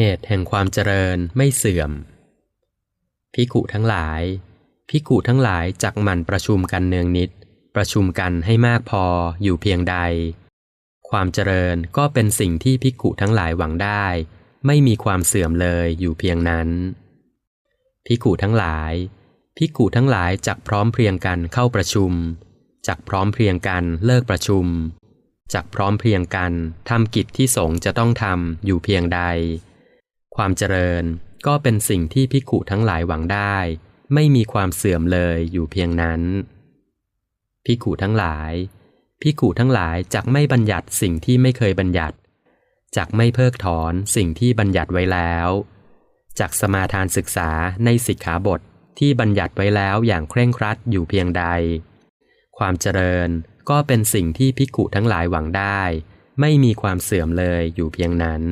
เหตุแห่งความเจริญไม่เสื่อม พิกุทั้งหลาย พิกุทั้งหลายจักหมั่นประชุมกันเนืองนิด ประชุมกันให้มากพออยู่เพียงใด ความเจริญก็เป็นสิ่งที่พิกุทั้งหลายหวังได้ ไม่มีความเสื่อมเลยอยู่เพียงนั้น พิกุทั้งหลาย พิกุทั้งหลายจักพร้อมเพรียงกันเข้าประชุม จักพร้อมเพรียงกันเลิกประชุม จักพร้อมเพรียงกันทำกิจที่สงจะต้องทำอยู่เพียงใด ความเจริญก็เป็นสิ่งที่พิกุทั้งหลายหวังได้ ไม่มีความเสื่อมเลยอยู่เพียงนั้นพิกุทั้งหลายพิกุทั้งหลายจักไม่บัญญัติสิ่งที่ไม่เคยบัญญัติจักไม่เพิกถอนสิ่งที่บัญญัติไว้แล้วจักสมาทานศึกษาในสิกขาบทที่บัญญัติไว้แล้วอย่างเคร่งครัดอยู่เพียงใด ความเจริญก็เป็นสิ่งที่พิกุทั้งหลายหวังได้ ไม่มีความเสื่อมเลยอยู่เพียงนั้น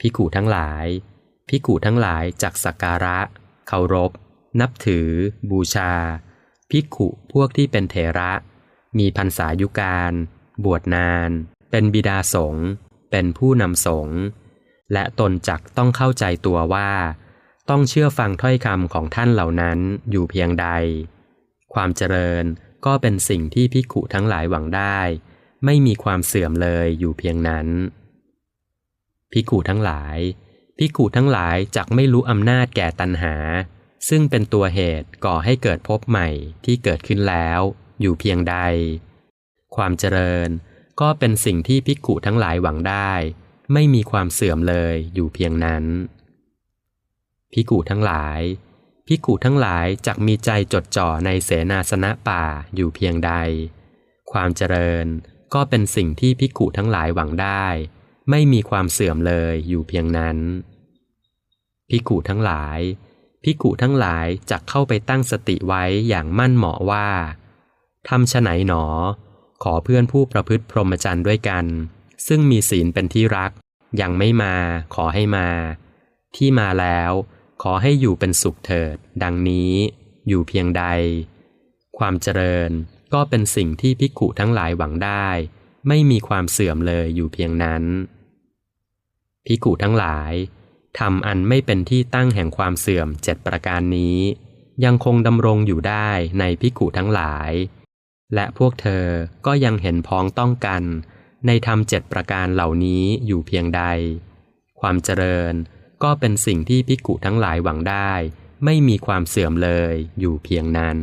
พิกุทั้งหลาย พิกุทั้งหลายจักสักการะ เคารพ นับถือ บูชา พิกุพวกที่เป็นเถระ มีพรรษายุการ บวชนาน เป็นบิดาสงฆ์เป็นผู้นำสงฆ์และตนจักต้องเข้าใจตัวว่า ต้องเชื่อฟังถ้อยคำของท่านเหล่านั้นอยู่เพียงใด ความเจริญก็เป็นสิ่งที่พิกุทั้งหลายหวังได้ ไม่มีความเสื่อมเลยอยู่เพียงนั้น พิกุทั้งหลายพิกุทั้งหลายจักไม่รู้อำนาจแก่ตัณหา ซึ่งเป็นตัวเหตุก่อให้เกิดภพใหม่ที่เกิดขึ้นแล้ว อยู่เพียงใด ความเจริญก็เป็นสิ่งที่พิกุทั้งหลายหวังได้ ไม่มีความเสื่อมเลยอยู่เพียงนั้นพิกุทั้งหลายพิกุทั้งหลายจักมีใจจดจ่อในเสนาสนะป่าอยู่เพียงใด ความเจริญก็เป็นสิ่งที่พิกุทั้งหลายหวังได้ ไม่มีความเสื่อมเลยอยู่เพียงนั้นพิกุทั้งหลายพิกุทั้งหลายจักเข้าไปตั้งสติไว้อย่างมั่นเหมาะว่าทำฉไหนหนอ ขอเพื่อนผู้ประพฤติพรหมจรรย์ด้วยกัน ซึ่งมีศีลเป็นที่รัก ยังไม่มา ขอให้มา ที่มาแล้ว ขอให้อยู่เป็นสุขเถิด ดังนี้ อยู่เพียงใด ความเจริญก็เป็นสิ่งที่พิกุทั้งหลายหวังได้ ไม่มีความเสื่อมเลยอยู่เพียงนั้น พิกุทั้งหลายทำอันไม่เป็นที่ตั้งแห่งความเสื่อมเจ็ดประการนี้ ยังคงดำรงอยู่ได้ในพิกุทั้งหลาย และพวกเธอก็ยังเห็นพ้องต้องกัน ในธรรมเจ็ดประการเหล่านี้อยู่เพียงใด ความเจริญก็เป็นสิ่งที่พิกุทั้งหลายหวังได้ ไม่มีความเสื่อมเลยอยู่เพียงนั้น